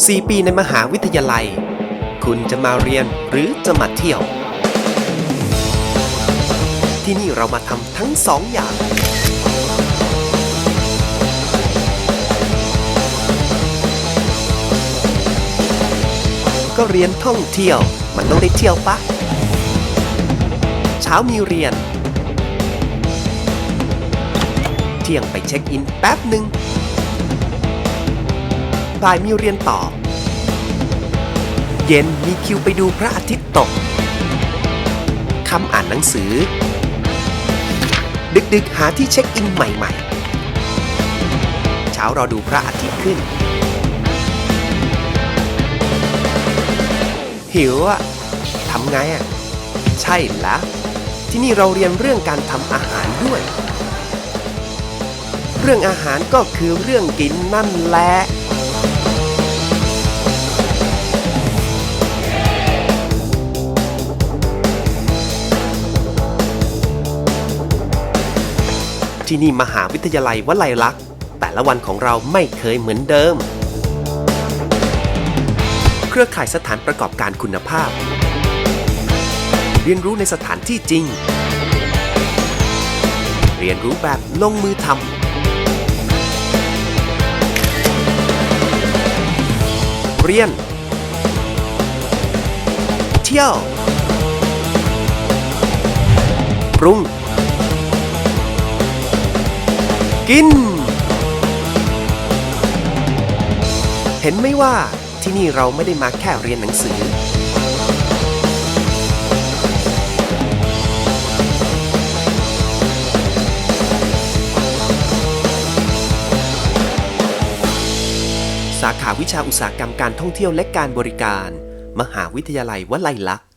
4 ปีในมหาวิทยาลัย คุณจะมาเรียนหรือจะมาเที่ยว ที่นี่เรามาทำทั้งสองอย่าง ก็เรียนท่องเที่ยวมันต้องได้เที่ยวปะ เช้ามีเรียน เที่ยงไปเช็คอินแป๊บหนึ่ง บ่ายมีเรียนต่อ เย็นมีคิวไปดูพระอาทิตย์ตกคำอ่านหนังสือ ดึกๆหาที่เช็คอินใหม่ ๆ เช้ารอดูพระอาทิตย์ขึ้น หิวอะทำไงอะใช่แล้วที่นี่เราเรียนเรื่องการทำอาหารด้วย เรื่องอาหารก็คือเรื่องกินนั่นแหละ ที่นี่มหาวิทยาลัยวลัยลักษณ์ แต่ละวันของเราไม่เคยเหมือนเดิม เครือข่ายสถานประกอบการคุณภาพ เรียนรู้ในสถานที่จริง เรียนรู้แบบลงมือทำเรียน เที่ยว ปรุง กิน เห็นไหมว่าที่นี่เราไม่ได้มาแค่เรียนหนังสือ สาขาวิชาอุตสาหกรรมการท่องเที่ยวและการบริการ มหาวิทยาลัยวลัยลักษณ์